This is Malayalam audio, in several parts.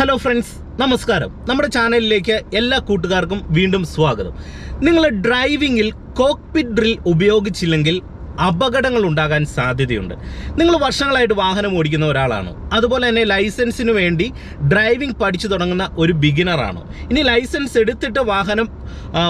ഹലോ ഫ്രണ്ട്സ് നമസ്കാരം. നമ്മുടെ ചാനലിലേക്ക് എല്ലാ കൂട്ടുകാർക്കും വീണ്ടും സ്വാഗതം. നിങ്ങൾ ഡ്രൈവിംഗിൽ കോക്പിറ്റ് ഡ്രിൽ ഉപയോഗിച്ചില്ലെങ്കിൽ അപകടങ്ങൾ ഉണ്ടാകാൻ സാധ്യതയുണ്ട്. നിങ്ങൾ വർഷങ്ങളായിട്ട് വാഹനം ഓടിക്കുന്ന ഒരാളാണോ. അതുപോലെ തന്നെ ലൈസൻസിന് വേണ്ടി ഡ്രൈവിംഗ് പഠിച്ചു തുടങ്ങുന്ന ഒരു ബിഗിനറാണോ ഇനി ലൈസൻസ് എടുത്തിട്ട് വാഹനം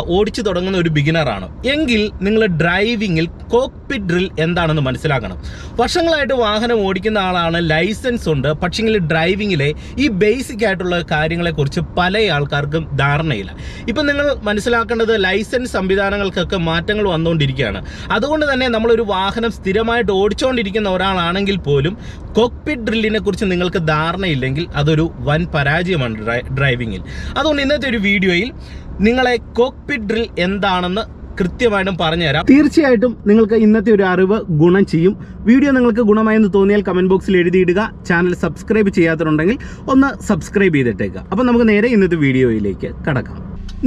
ഓടിച്ചു തുടങ്ങുന്ന ഒരു ബിഗിനറാണ് എങ്കിൽ നിങ്ങൾ ഡ്രൈവിങ്ങിൽ കോക്പിറ്റ് ഡ്രിൽ എന്താണെന്ന് മനസ്സിലാക്കണം. വർഷങ്ങളായിട്ട് വാഹനം ഓടിക്കുന്ന ആളാണ് ലൈസൻസ് ഉണ്ട്. പക്ഷെങ്കിൽ ഡ്രൈവിങ്ങിലെ ഈ ബേസിക് ആയിട്ടുള്ള കാര്യങ്ങളെക്കുറിച്ച് പല ആൾക്കാർക്കും ധാരണയില്ല. ഇപ്പം നിങ്ങൾ മനസ്സിലാക്കേണ്ടത് ലൈസൻസ് സംവിധാനങ്ങൾക്കൊക്കെ മാറ്റങ്ങൾ വന്നുകൊണ്ടിരിക്കുകയാണ്. അതുകൊണ്ട് തന്നെ നമ്മളൊരു വാഹനം സ്ഥിരമായിട്ട് ഓടിച്ചുകൊണ്ടിരിക്കുന്ന ഒരാളാണെങ്കിൽ പോലും കോക്പിറ്റ് ഡ്രില്ലിനെ കുറിച്ച് നിങ്ങൾക്ക് ധാരണയില്ലെങ്കിൽ അതൊരു വൻ പരാജയമാണ് ഡ്രൈ- ഡ്രൈവിങ്ങിൽ അതുകൊണ്ട് ഇന്നത്തെ ഒരു വീഡിയോയിൽ നിങ്ങളെ കോക്പിറ്റ് ഡ്രിൽ എന്താണെന്ന് കൃത്യമായിട്ടും പറഞ്ഞുതരാം. തീർച്ചയായിട്ടും നിങ്ങൾക്ക് ഇന്നത്തെ ഒരു അറിവ് ഗുണം ചെയ്യും. വീഡിയോ നിങ്ങൾക്ക് ഗുണമായെന്ന് തോന്നിയാൽ കമന്റ് ബോക്സിൽ എഴുതിയിടുക. ചാനൽ സബ്സ്ക്രൈബ് ചെയ്യാത്തതുണ്ടെങ്കിൽ ഒന്ന് സബ്സ്ക്രൈബ് ചെയ്തിട്ടേക്കുക അപ്പോൾ നമുക്ക് നേരെ ഇന്നത്തെ വീഡിയോയിലേക്ക് കടക്കാം.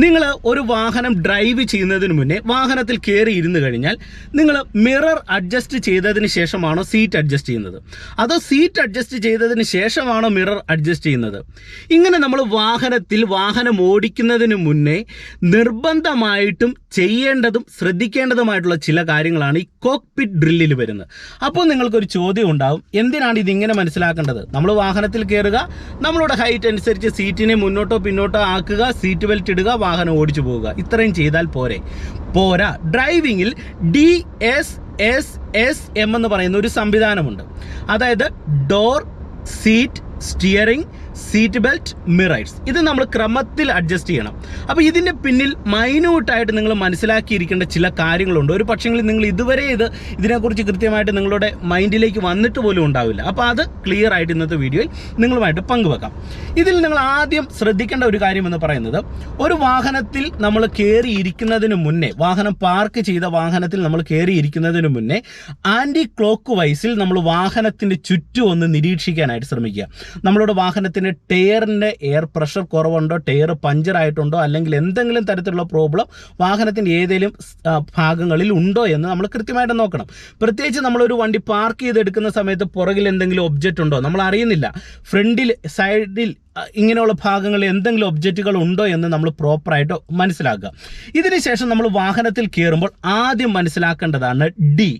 നിങ്ങൾ ഒരു വാഹനം ഡ്രൈവ് ചെയ്യുന്നതിന് മുന്നേ വാഹനത്തിൽ കയറി ഇരുന്ന് കഴിഞ്ഞാൽ നിങ്ങൾ മിറർ അഡ്ജസ്റ്റ് ചെയ്തതിന് ശേഷമാണോ സീറ്റ് അഡ്ജസ്റ്റ് ചെയ്യുന്നത്? അതോ സീറ്റ് അഡ്ജസ്റ്റ് ചെയ്തതിന് ശേഷമാണോ മിറർ അഡ്ജസ്റ്റ് ചെയ്യുന്നത്? ഇങ്ങനെ നമ്മൾ വാഹനത്തിൽ വാഹനം ഓടിക്കുന്നതിന് മുന്നേ നിർബന്ധമായിട്ടും ചെയ്യേണ്ടതും ശ്രദ്ധിക്കേണ്ടതുമായിട്ടുള്ള ചില കാര്യങ്ങളാണ് ഈ കോക്പിറ്റ് ഡ്രില്ലിൽ വരുന്നത്. അപ്പോൾ നിങ്ങൾക്കൊരു ചോദ്യം ഉണ്ടാവും. എന്തിനാണ് ഇതിങ്ങനെ മനസ്സിലാക്കേണ്ടത്? നമ്മൾ വാഹനത്തിൽ കയറുക നമ്മളുടെ ഹൈറ്റ് അനുസരിച്ച് സീറ്റിനെ മുന്നോട്ടോ പിന്നോട്ടോ ആക്കുക സീറ്റ് ബെൽറ്റ് ഇടുക വാഹനം ഓടിച്ചു പോവുക ഇത്രയും ചെയ്താൽ പോരെ. പോരാ. ഡ്രൈവിങ്ങിൽ D S S S M എന്ന് പറയുന്ന ഒരു സംവിധാനമുണ്ട്. അതായത് door seat steering seat belt mirrors ഇത് നമ്മൾ ക്രമത്തിൽ അഡ്ജസ്റ്റ് ചെയ്യണം. അപ്പോൾ ഇതിന്റെ പിന്നിൽ മൈന്യൂട്ടായിട്ട് നിങ്ങൾ മനസ്സിലാക്കിയിരിക്കേണ്ട ചില കാര്യങ്ങളുണ്ട്. ഒരു പക്ഷെങ്കിൽ നിങ്ങൾ ഇതുവരെ ഇത് ഇതിനെക്കുറിച്ച് കൃത്യമായിട്ട് നിങ്ങളുടെ മൈൻഡിലേക്ക് വന്നിട്ട് പോലും ഉണ്ടാവില്ല. അപ്പോൾ അത് ക്ലിയർ ആയിട്ട് ഇന്നത്തെ വീഡിയോയിൽ നിങ്ങളുമായിട്ട് പങ്കുവെക്കാം. ഇതിൽ നിങ്ങൾ ആദ്യം ശ്രദ്ധിക്കേണ്ട ഒരു കാര്യം എന്ന് പറയുന്നത് ഒരു വാഹനത്തിൽ നമ്മൾ കയറിയിരിക്കുന്നതിന് മുന്നേ വാഹനം പാർക്ക് ചെയ്ത വാഹനത്തിൽ നമ്മൾ കയറിയിരിക്കുന്നതിന് മുന്നേ ആന്റി ക്ലോക്ക് വൈസിൽ നമ്മൾ വാഹനത്തിന്റെ ചുറ്റും ഒന്ന് നിരീക്ഷിക്കാനായിട്ട് ശ്രമിക്കുക. നമ്മളുടെ വാഹനത്തിന് ടയറിന്റെ എയർ പ്രഷർ കുറവുണ്ടോ ടയർ പഞ്ചർ ആയിട്ടുണ്ടോ അല്ലെങ്കിൽ എന്തെങ്കിലും തരത്തിലുള്ള പ്രോബ്ലം വാഹനത്തിന്റെ ഏതെങ്കിലും ഭാഗങ്ങളിൽ ഉണ്ടോ എന്ന് നമ്മൾ കൃത്യമായിട്ട് നോക്കണം. പ്രത്യേകിച്ച് നമ്മളൊരു വണ്ടി പാർക്ക് ചെയ്തെടുക്കുന്ന സമയത്ത് പുറകിൽ എന്തെങ്കിലും ഒബ്ജക്റ്റ് ഉണ്ടോ? നമ്മൾ അറിയുന്നില്ല. ഫ്രണ്ടിൽ സൈഡിൽ ഇങ്ങനെയുള്ള ഭാഗങ്ങളിൽ എന്തെങ്കിലും ഒബ്ജക്റ്റുകൾ ഉണ്ടോ എന്ന് നമ്മൾ പ്രോപ്പറായിട്ട് മനസ്സിലാക്കുക. ഇതിനുശേഷം നമ്മൾ വാഹനത്തിൽ കയറുമ്പോൾ ആദ്യം മനസ്സിലാക്കേണ്ടതാണ് ഡി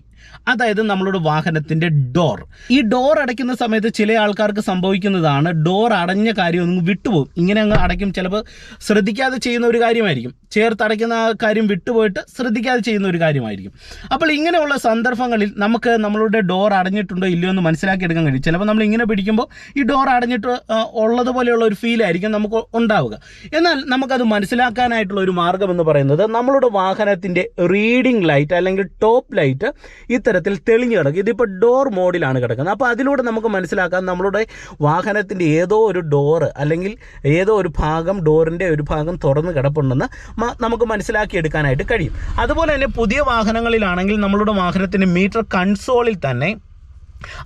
അതായത് നമ്മളുടെ വാഹനത്തിന്റെ ഡോർ ഈ ഡോർ അടയ്ക്കുന്ന സമയത്ത് ചില ആൾക്കാർക്ക് സംഭവിക്കുന്നതാണ് ഡോർ അടഞ്ഞ കാര്യം ഒന്നും വിട്ടുപോകും. ഇങ്ങനെ അങ്ങ് അടയ്ക്കും. ചിലപ്പോൾ ശ്രദ്ധിക്കാതെ ചെയ്യുന്ന ഒരു കാര്യമായിരിക്കും. ചേർത്ത് അടയ്ക്കുന്ന ആ കാര്യം വിട്ടുപോയിട്ട് ശ്രദ്ധിക്കാതെ ചെയ്യുന്ന ഒരു കാര്യമായിരിക്കും. അപ്പോൾ ഇങ്ങനെയുള്ള സന്ദർഭങ്ങളിൽ നമുക്ക് നമ്മളുടെ ഡോർ അടഞ്ഞിട്ടുണ്ടോ ഇല്ലയോ എന്ന് മനസ്സിലാക്കി എടുക്കാൻ കഴിയും. ചിലപ്പോൾ നമ്മൾ ഇങ്ങനെ പിടിക്കുമ്പോൾ ഈ ഡോർ അടഞ്ഞിട്ട് ഉള്ളതുപോലെയുള്ള ഒരു ഫീലായിരിക്കും നമുക്ക് ഉണ്ടാവുക. എന്നാൽ നമുക്കത് മനസ്സിലാക്കാനായിട്ടുള്ള ഒരു മാർഗം എന്ന് പറയുന്നത് നമ്മളുടെ വാഹനത്തിന്റെ റീഡിംഗ് ലൈറ്റ് അല്ലെങ്കിൽ ടോപ്പ് ലൈറ്റ് ഇത്തരത്തിൽ തെളിഞ്ഞു കിടക്കും. ഇതിപ്പോൾ ഡോർ മോഡിലാണ് കിടക്കുന്നത്. അപ്പോൾ അതിലൂടെ നമുക്ക് മനസ്സിലാക്കാം നമ്മളുടെ വാഹനത്തിന്റെ ഏതോ ഒരു ഡോറ് അല്ലെങ്കിൽ ഏതോ ഒരു ഭാഗം ഡോറിന്റെ ഒരു ഭാഗം തുറന്ന് കിടപ്പുണ്ടെന്ന് നമുക്ക് മനസ്സിലാക്കിയെടുക്കാനായിട്ട് കഴിയും. അതുപോലെ തന്നെ പുതിയ വാഹനങ്ങളിലാണെങ്കിൽ നമ്മളുടെ വാഹനത്തിന്റെ മീറ്റർ കൺസോളിൽ തന്നെ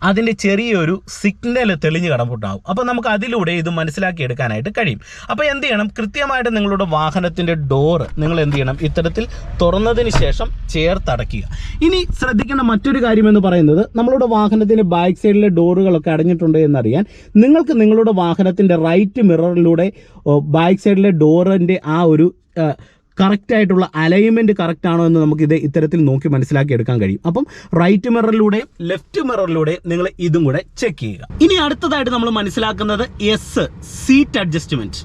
അതിന്റെ ചെറിയൊരു സിഗ്നൽ തെളിഞ്ഞ് കടമ്പുണ്ടാവും. അപ്പോൾ നമുക്ക് അതിലൂടെ ഇത് മനസ്സിലാക്കി എടുക്കാനായിട്ട് കഴിയും. അപ്പോൾ എന്ത് ചെയ്യണം? കൃത്യമായിട്ട് നിങ്ങളുടെ വാഹനത്തിന്റെ ഡോറ് നിങ്ങൾ എന്ത് ചെയ്യണം? ഇത്തരത്തിൽ തുറന്നതിന് ശേഷം ചേർത്തടയ്ക്കുക ഇനി ശ്രദ്ധിക്കേണ്ട മറ്റൊരു കാര്യം എന്ന് പറയുന്നത് നമ്മളുടെ വാഹനത്തിന്റെ ബാക്ക് സൈഡിലെ ഡോറുകളൊക്കെ അടഞ്ഞിട്ടുണ്ട് എന്നറിയാൻ നിങ്ങൾക്ക് നിങ്ങളുടെ വാഹനത്തിന്റെ റൈറ്റ് മിററിലൂടെ ബാക്ക് സൈഡിലെ ഡോറിന്റെ ആ ഒരു കറക്റ്റ് ആയിട്ടുള്ള അലൈൻമെന്റ് കറക്റ്റ് ആണോ എന്ന് നമുക്ക് ഇത് ഇത്തരത്തിൽ നോക്കി മനസ്സിലാക്കി എടുക്കാൻ കഴിയും. അപ്പം റൈറ്റ് മിററിലൂടെ ലെഫ്റ്റ് മിററിലൂടെ നിങ്ങൾ ഇതും കൂടെ ചെക്ക് ചെയ്യുക. ഇനി അടുത്തതായിട്ട് നമ്മൾ മനസ്സിലാക്കുന്നത് എസ് സീറ്റ് അഡ്ജസ്റ്റ്മെന്റ്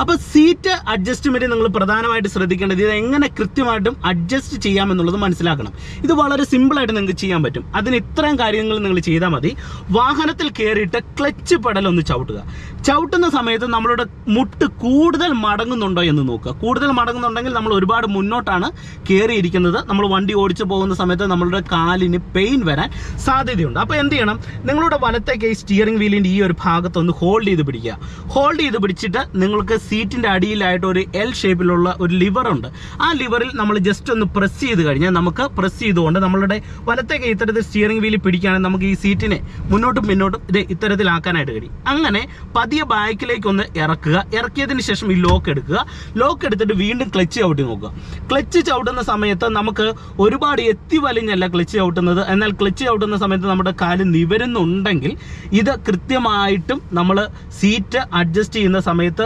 അപ്പോൾ സീറ്റ് അഡ്ജസ്റ്റ്മെന്റ് നിങ്ങൾ പ്രധാനമായിട്ട് ശ്രദ്ധിക്കേണ്ടത് ഇത് എങ്ങനെ കൃത്യമായിട്ടും അഡ്ജസ്റ്റ് ചെയ്യാമെന്നുള്ളത് മനസ്സിലാക്കണം. ഇത് വളരെ സിമ്പിളായിട്ട് നിങ്ങൾക്ക് ചെയ്യാൻ പറ്റും. അതിന് ഇത്രയും കാര്യങ്ങൾ നിങ്ങൾ ചെയ്താൽ മതി. വാഹനത്തിൽ കയറിയിട്ട് ക്ലച്ച് പെടൽ ഒന്ന് ചവിട്ടുക. ചവിട്ടുന്ന സമയത്ത് നമ്മളുടെ മുട്ട് കൂടുതൽ മടങ്ങുന്നുണ്ടോ എന്ന് നോക്കുക. കൂടുതൽ മടങ്ങുന്നുണ്ടെങ്കിൽ നമ്മൾ ഒരുപാട് മുന്നോട്ടാണ് കയറിയിരിക്കുന്നത്. നമ്മൾ വണ്ടി ഓടിച്ചു പോകുന്ന സമയത്ത് നമ്മളുടെ കാലിന് പെയിൻ വരാൻ സാധ്യതയുണ്ട്. അപ്പോൾ എന്ത് ചെയ്യണം? നിങ്ങളുടെ വലത്തേക്ക് ഈ സ്റ്റിയറിംഗ് വീലിന്റെ ഈ ഒരു ഭാഗത്തൊന്ന് ഹോൾഡ് ചെയ്ത് പിടിക്കുക. ഹോൾഡ് ചെയ്ത് പിടിച്ചിട്ട് നിങ്ങൾക്ക് സീറ്റിന്റെ അടിയിലായിട്ട് ഒരു എൽ ഷേപ്പിലുള്ള ഒരു ലിവർ ഉണ്ട്. ആ ലിവറിൽ നമ്മൾ ജസ്റ്റ് ഒന്ന് പ്രസ് ചെയ്ത് കഴിഞ്ഞാൽ നമുക്ക് പ്രസ് ചെയ്തുകൊണ്ട് നമ്മളുടെ വലത്തെ കൈ ഇത്തരത്തിൽ സ്റ്റിയറിംഗ് വീലിൽ പിടിക്കുകയാണെങ്കിൽ നമുക്ക് ഈ സീറ്റിനെ മുന്നോട്ടും പിന്നോട്ടും ഇത് ഇത്തരത്തിലാക്കാനായിട്ട് കഴിയും. അങ്ങനെ പതിയെ ബാക്കിലേക്ക് ഒന്ന് ഇറക്കുക. ഇറക്കിയതിന് ശേഷം ഈ ലോക്ക് എടുക്കുക. ലോക്ക് എടുത്തിട്ട് വീണ്ടും ക്ലച്ച് ചവിട്ടി നോക്കുക. ക്ലച്ച് ചവിട്ടുന്ന സമയത്ത് നമുക്ക് ഒരുപാട് എത്തി വലിഞ്ഞല്ല ക്ലച്ച് ചവിട്ടുന്നത്. എന്നാൽ ക്ലച്ച് ചവിട്ടുന്ന സമയത്ത് നമ്മുടെ കാൽ നിവരുന്നുണ്ടെങ്കിൽ ഇത് കൃത്യമായിട്ടും നമ്മൾ സീറ്റ് അഡ്ജസ്റ്റ് ചെയ്യുന്ന സമയത്ത്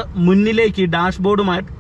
മുന്നിലേക്ക് ഈ ഡാഷ്ബോർഡുമായിട്ട്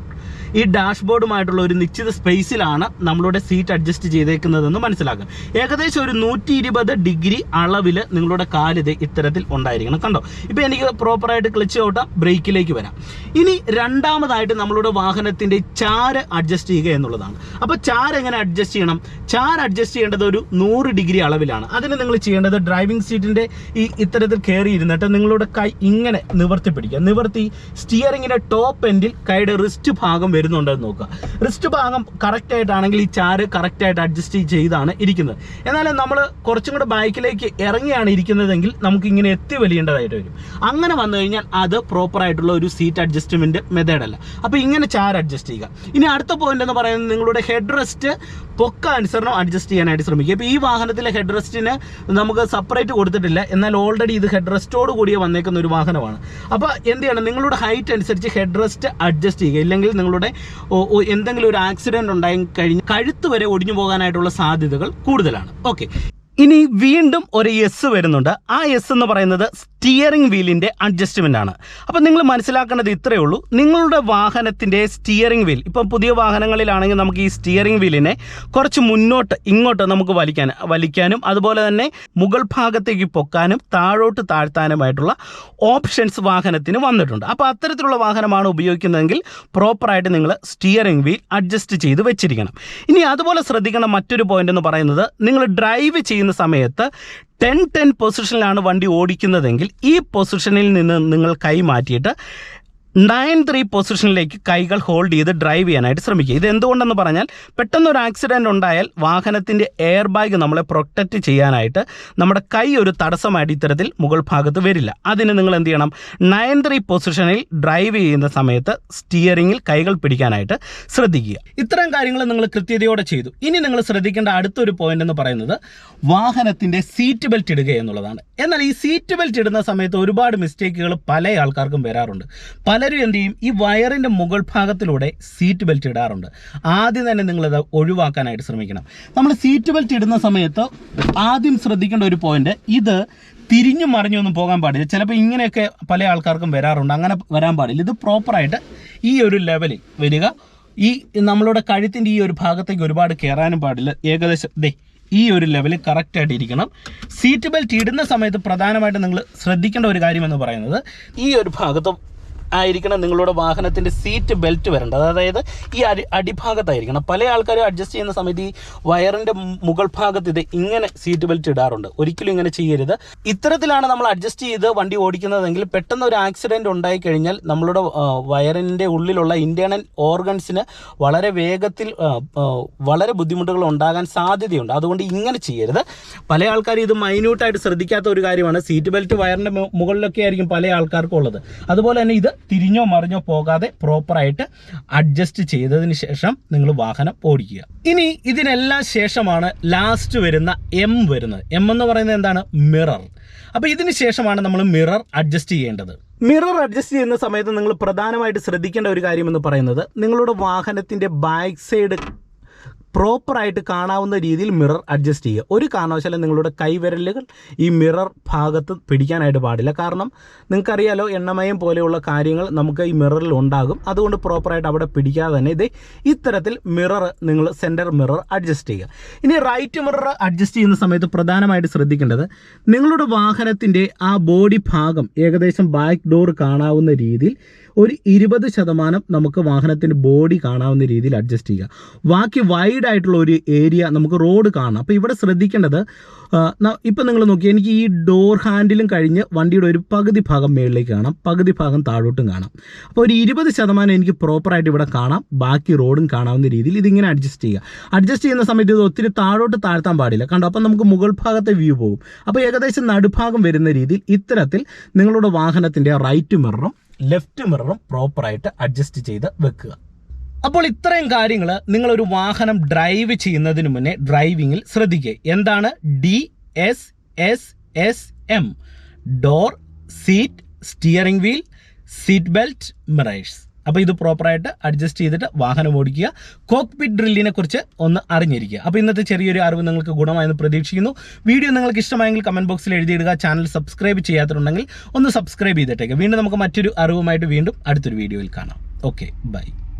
ഈ ഡാഷ്ബോർഡുമായിട്ടുള്ള ഒരു നിശ്ചിത സ്പേസിലാണ് നമ്മളുടെ സീറ്റ് അഡ്ജസ്റ്റ് ചെയ്തേക്കുന്നതെന്ന് മനസ്സിലാക്കാം. ഏകദേശം ഒരു നൂറ്റി ഇരുപത് ഡിഗ്രി അളവിൽ നിങ്ങളുടെ കാലിത് ഇത്തരത്തിൽ ഉണ്ടായിരിക്കണം. കണ്ടോ? ഇപ്പോൾ എനിക്ക് പ്രോപ്പറായിട്ട് ക്ലച്ച് ചവിട്ടാം ബ്രേക്കിലേക്ക് വരാം. ഇനി രണ്ടാമതായിട്ട് നമ്മളുടെ വാഹനത്തിന്റെ ചാര് അഡ്ജസ്റ്റ് ചെയ്യുക എന്നുള്ളതാണ്. അപ്പോൾ ചാർ എങ്ങനെ അഡ്ജസ്റ്റ് ചെയ്യണം? ചാർ അഡ്ജസ്റ്റ് ചെയ്യേണ്ടത് ഒരു നൂറ് ഡിഗ്രി അളവിലാണ്. അതിന് നിങ്ങൾ ചെയ്യേണ്ടത് ഡ്രൈവിംഗ് സീറ്റിന്റെ ഈ ഇത്തരത്തിൽ കയറി ഇരുന്നിട്ട് നിങ്ങളുടെ കൈ ഇങ്ങനെ നിവർത്തി പിടിക്കുക. നിവർത്തി സ്റ്റിയറിങ്ങിന്റെ ടോപ്പ് എൻഡിൽ കൈയുടെ റിസ്റ്റ് ഭാഗം വരുന്നുണ്ടെന്ന് നോക്കുക. റിസ്റ്റ് ഭാഗം കറക്റ്റ് ആയിട്ടാണെങ്കിൽ ഈ ചാര് കറക്റ്റ് ആയിട്ട് അഡ്ജസ്റ്റ് ചെയ്താണ് ഇരിക്കുന്നത്. എന്നാൽ നമ്മൾ കുറച്ചും കൂടെ ബാക്കിലേക്ക് ഇറങ്ങിയാണ് ഇരിക്കുന്നതെങ്കിൽ നമുക്ക് ഇങ്ങനെ എത്തി വലിയേണ്ടതായിട്ട് വരും. അങ്ങനെ വന്നു കഴിഞ്ഞാൽ അത് പ്രോപ്പർ ആയിട്ടുള്ള ഒരു സീറ്റ് അഡ്ജസ്റ്റ്മെന്റ് മെത്തേഡല്ല അപ്പോൾ ഇങ്ങനെ ചാര് അഡ്ജസ്റ്റ് ചെയ്യുക. ഇനി അടുത്ത പോയിന്റ് എന്ന് പറയുന്നത് നിങ്ങളുടെ ഹെഡ് റെസ്റ്റ് പൊക്ക അനുസരണം അഡ്ജസ്റ്റ് ചെയ്യാനായിട്ട് ശ്രമിക്കുക. ഇപ്പോൾ ഈ വാഹനത്തിലെ ഹെഡ് റെസ്റ്റിന് നമുക്ക് സെപ്പറേറ്റ് കൊടുത്തിട്ടില്ല. എന്നാൽ ഓൾറെഡി ഇത് ഹെഡ് റെസ്റ്റോട് കൂടിയ വന്നേക്കുന്ന ഒരു വാഹനമാണ്. അപ്പോൾ എന്ത് ചെയ്യണം? നിങ്ങളുടെ ഹൈറ്റ് അനുസരിച്ച് ഹെഡ് റെസ്റ്റ് അഡ്ജസ്റ്റ് ചെയ്യുക. ഇല്ലെങ്കിൽ നിങ്ങളുടെ എന്തെങ്കിലും ഒരു ആക്സിഡന്റ് ഉണ്ടായി കഴിഞ്ഞ് കഴുത്ത് വരെ ഒടിഞ്ഞു പോകാനായിട്ടുള്ള സാധ്യതകൾ കൂടുതലാണ്. ഓക്കെ ഇനി വീണ്ടും ഒരു എസ് വരുന്നുണ്ട്. ആ എസ് എന്ന് പറയുന്നത് സ്റ്റിയറിംഗ് വീലിന്റെ അഡ്ജസ്റ്റ്മെന്റ് ആണ്. അപ്പം നിങ്ങൾ മനസ്സിലാക്കേണ്ടത് ഇത്രയേ ഉള്ളൂ. നിങ്ങളുടെ വാഹനത്തിന്റെ സ്റ്റിയറിംഗ് വീൽ ഇപ്പം പുതിയ വാഹനങ്ങളിലാണെങ്കിൽ നമുക്ക് ഈ സ്റ്റിയറിംഗ് വീലിനെ കുറച്ച് മുന്നോട്ട് ഇങ്ങോട്ട് നമുക്ക് വലിക്കാൻ വലിക്കാനും അതുപോലെ തന്നെ മുകൾ ഭാഗത്തേക്ക് പൊക്കാനും താഴോട്ട് താഴ്ത്താനുമായിട്ടുള്ള ഓപ്ഷൻസ് വാഹനത്തിന് വന്നിട്ടുണ്ട്. അപ്പോൾ അത്തരത്തിലുള്ള വാഹനമാണ് ഉപയോഗിക്കുന്നതെങ്കിൽ പ്രോപ്പറായിട്ട് നിങ്ങൾ സ്റ്റിയറിംഗ് വീൽ അഡ്ജസ്റ്റ് ചെയ്ത് വെച്ചിരിക്കണം. ഇനി അതുപോലെ ശ്രദ്ധിക്കേണ്ട മറ്റൊരു പോയിന്റ് എന്ന് പറയുന്നത് നിങ്ങൾ ഡ്രൈവ് ചെയ്യുന്ന സമയത്ത് ടെൻ ടെൻ പൊസിഷനിലാണ് വണ്ടി ഓടിക്കുന്നതെങ്കിൽ ഈ പൊസിഷനിൽ നിന്ന് നിങ്ങൾ കൈ മാറ്റിയിട്ട് നയൻ ത്രീ പൊസിഷനിലേക്ക് കൈകൾ ഹോൾഡ് ചെയ്ത് ഡ്രൈവ് ചെയ്യാനായിട്ട് ശ്രമിക്കുക. ഇത് എന്തുകൊണ്ടെന്ന് പറഞ്ഞാൽ പെട്ടെന്ന് ഒരു ആക്സിഡന്റ് ഉണ്ടായാൽ വാഹനത്തിന്റെ എയർ ബാഗ് നമ്മളെ പ്രൊട്ടക്റ്റ് ചെയ്യാനായിട്ട് നമ്മുടെ കൈ ഒരു തടസ്സമായിട്ട് ഇത്തരത്തിൽ മുകൾ ഭാഗത്ത് വരില്ല. അതിന് നിങ്ങൾ എന്ത് ചെയ്യണം? നയൻ ത്രീ പൊസിഷനിൽ ഡ്രൈവ് ചെയ്യുന്ന സമയത്ത് സ്റ്റിയറിങ്ങിൽ കൈകൾ പിടിക്കാനായിട്ട് ശ്രദ്ധിക്കുക. ഇത്തരം കാര്യങ്ങൾ നിങ്ങൾ കൃത്യതയോടെ ചെയ്തു. ഇനി നിങ്ങൾ ശ്രദ്ധിക്കേണ്ട അടുത്തൊരു പോയിന്റ് എന്ന് പറയുന്നത് വാഹനത്തിന്റെ സീറ്റ് ബെൽറ്റ് ഇടുക എന്നുള്ളതാണ്. എന്നാൽ ഈ സീറ്റ് ബെൽറ്റ് ഇടുന്ന സമയത്ത് ഒരുപാട് മിസ്റ്റേക്കുകൾ പല ആൾക്കാർക്കും വരാറുണ്ട്. പലരും എന്ത് ചെയ്യും? ഈ വയറിന്റെ മുകൾ ഭാഗത്തിലൂടെ സീറ്റ് ബെൽറ്റ് ഇടാറുണ്ട്. ആദ്യം തന്നെ നിങ്ങളിത് ഒഴിവാക്കാനായിട്ട് ശ്രമിക്കണം. നമ്മൾ സീറ്റ് ബെൽറ്റ് ഇടുന്ന സമയത്ത് ആദ്യം ശ്രദ്ധിക്കേണ്ട ഒരു പോയിന്റ് ഇത് തിരിഞ്ഞു മറിഞ്ഞൊന്നും പോകാൻ പാടില്ല. ചിലപ്പോൾ ഇങ്ങനെയൊക്കെ പല ആൾക്കാർക്കും വരാറുണ്ട്. അങ്ങനെ വരാൻ പാടില്ല. ഇത് പ്രോപ്പറായിട്ട് ഈ ഒരു ലെവലിൽ വരിക. ഈ നമ്മളുടെ കഴുത്തിന്റെ ഈ ഒരു ഭാഗത്തേക്ക് ഒരുപാട് കയറാനും പാടില്ല. ഏകദേശം ദേ ഈ ഒരു ലെവലിൽ കറക്റ്റായിട്ട് ഇരിക്കണം. സീറ്റ് ബെൽറ്റ് ഇടുന്ന സമയത്ത് പ്രധാനമായിട്ടും നിങ്ങൾ ശ്രദ്ധിക്കേണ്ട ഒരു കാര്യം എന്ന് പറയുന്നത് ഈ ഒരു ഭാഗത്ത് ആയിരിക്കണം നിങ്ങളുടെ വാഹനത്തിന്റെ സീറ്റ് ബെൽറ്റ് വരേണ്ടത്. അതായത് ഈ അടി അടിഭാഗത്തായിരിക്കണം. പല ആൾക്കാരും അഡ്ജസ്റ്റ് ചെയ്യുന്ന സമയത്ത് ഈ വയറിന്റെ മുകൾ ഭാഗത്ത് ഇത് ഇങ്ങനെ സീറ്റ് ബെൽറ്റ് ഇടാറുണ്ട്. ഒരിക്കലും ഇങ്ങനെ ചെയ്യരുത്. ഇത്തരത്തിലാണ് നമ്മൾ അഡ്ജസ്റ്റ് ചെയ്ത് വണ്ടി ഓടിക്കുന്നതെങ്കിൽ പെട്ടെന്ന് ഒരു ആക്സിഡന്റ് ഉണ്ടായി കഴിഞ്ഞാൽ നമ്മളുടെ വയറിന്റെ ഉള്ളിലുള്ള ഇന്റേണൽ ഓർഗൻസിന് വളരെ വേഗത്തിൽ വളരെ ബുദ്ധിമുട്ടുകൾ ഉണ്ടാകാൻ സാധ്യതയുണ്ട്. അതുകൊണ്ട് ഇങ്ങനെ ചെയ്യരുത്. പല ആൾക്കാരും ഇത് മൈന്യൂട്ടായിട്ട് ശ്രദ്ധിക്കാത്ത ഒരു കാര്യമാണ്. സീറ്റ് ബെൽറ്റ് വയറിന്റെ മുകളിലൊക്കെ ആയിരിക്കും പല ആൾക്കാർക്കും ഉള്ളത്. അതുപോലെ തന്നെ ഇത് തിരിഞ്ഞോ മറിഞ്ഞോ പോകാതെ പ്രോപ്പറായിട്ട് അഡ്ജസ്റ്റ് ചെയ്തതിന് ശേഷം നിങ്ങൾ വാഹനം ഓടിക്കുക. ഇനി ഇതിനെല്ലാം ശേഷമാണ് ലാസ്റ്റ് വരുന്ന എം വരുന്നത്. എം എന്ന് പറയുന്നത് എന്താണ്? മിറർ അപ്പോൾ ഇതിന് ശേഷമാണ് നമ്മൾ മിറർ അഡ്ജസ്റ്റ് ചെയ്യേണ്ടത്. മിറർ അഡ്ജസ്റ്റ് ചെയ്യുന്ന സമയത്ത് നിങ്ങൾ പ്രധാനമായിട്ട് ശ്രദ്ധിക്കേണ്ട ഒരു കാര്യം എന്ന് പറയുന്നത് നിങ്ങളുടെ വാഹനത്തിന്റെ ബാക്ക് സൈഡ് പ്രോപ്പറായിട്ട് കാണാവുന്ന രീതിയിൽ മിറർ അഡ്ജസ്റ്റ് ചെയ്യുക. ഒരു കാരണവശാലും നിങ്ങളുടെ കൈവിരലുകൾ ഈ മിറർ ഭാഗത്ത് പിടിക്കാനായിട്ട് പാടില്ല. കാരണം നിങ്ങൾക്കറിയാലോ എണ്ണമയം പോലെയുള്ള കാര്യങ്ങൾ നമുക്ക് ഈ മിററിൽ ഉണ്ടാകും. അതുകൊണ്ട് പ്രോപ്പറായിട്ട് അവിടെ പിടിക്കാതെ തന്നെ ഇത് ഇത്തരത്തിൽ മിറർ നിങ്ങൾ സെന്റർ മിറർ അഡ്ജസ്റ്റ് ചെയ്യുക. ഇനി റൈറ്റ് മിറർ അഡ്ജസ്റ്റ് ചെയ്യുന്ന സമയത്ത് പ്രധാനമായിട്ട് ശ്രദ്ധിക്കേണ്ടത് നിങ്ങളുടെ വാഹനത്തിന്റെ ആ ബോഡി ഭാഗം ഏകദേശം ബാക്ക് ഡോർ കാണാവുന്ന രീതിയിൽ ഒരു ഇരുപത് ശതമാനം നമുക്ക് വാഹനത്തിന്റെ ബോഡി കാണാവുന്ന രീതിയിൽ അഡ്ജസ്റ്റ് ചെയ്യുക. ബാക്കി വൈഡ് ആയിട്ടുള്ള ഒരു ഏരിയ നമുക്ക് റോഡ് കാണാം. അപ്പോൾ ഇവിടെ ശ്രദ്ധിക്കേണ്ടത് ഇപ്പം നിങ്ങൾ നോക്കി എനിക്ക് ഈ ഡോർ ഹാൻഡിലും കഴിഞ്ഞ് വണ്ടിയുടെ ഒരു പകുതി ഭാഗം മേളിലേക്ക് കാണാം. പകുതി ഭാഗം താഴോട്ടും കാണാം. അപ്പോൾ ഒരു ഇരുപത് ശതമാനം എനിക്ക് പ്രോപ്പറായിട്ട് ഇവിടെ കാണാം. ബാക്കി റോഡും കാണാവുന്ന രീതിയിൽ ഇതിങ്ങനെ അഡ്ജസ്റ്റ് ചെയ്യുക. അഡ്ജസ്റ്റ് ചെയ്യുന്ന സമയത്ത് ഇത് ഒത്തിരി താഴോട്ട് താഴ്ത്താൻ പാടില്ല. കണ്ടോ? അപ്പം നമുക്ക് മുകൾ ഭാഗത്തെ വ്യൂ പോകും. അപ്പോൾ ഏകദേശം നടുഭാഗം വരുന്ന രീതിയിൽ ഇത്തരത്തിൽ നിങ്ങളുടെ വാഹനത്തിന്റെ റൈറ്റ് മിററും ലെഫ്റ്റ് മിററും പ്രോപ്പറായിട്ട് അഡ്ജസ്റ്റ് ചെയ്ത് വെക്കുക. അപ്പോൾ ഇത്രയും കാര്യങ്ങൾ നിങ്ങളൊരു വാഹനം ഡ്രൈവ് ചെയ്യുന്നതിന് മുന്നേ ഡ്രൈവിങ്ങിൽ ശ്രദ്ധിക്കുക എന്താണ്? D S S S M door seat steering wheel seat belt mirrors അപ്പോൾ ഇത് പ്രോപ്പറായിട്ട് അഡ്ജസ്റ്റ് ചെയ്തിട്ട് വാഹനം ഓടിക്കുക. കോക്ക്പിറ്റ് ഡ്രില്ലിനെ കുറിച്ച് ഒന്ന് അറിഞ്ഞിരിക്കുക. അപ്പോൾ ഇന്നത്തെ ചെറിയൊരു അറിവ് നിങ്ങൾക്ക് ഗുണമായെന്ന് പ്രതീക്ഷിക്കുന്നു. വീഡിയോ നിങ്ങൾക്ക് ഇഷ്ടമായെങ്കിൽ കമന്റ് ബോക്സിൽ എഴുതിയിടുക. ചാനൽ സബ്സ്ക്രൈബ് ചെയ്യാത്തിട്ടുണ്ടെങ്കിൽ ഒന്ന് സബ്സ്ക്രൈബ് ചെയ്തിട്ടേക്ക്. വീണ്ടും നമുക്ക് മറ്റൊരു അറിവുമായിട്ട് വീണ്ടും അടുത്തൊരു വീഡിയോയിൽ കാണാം. Okay bye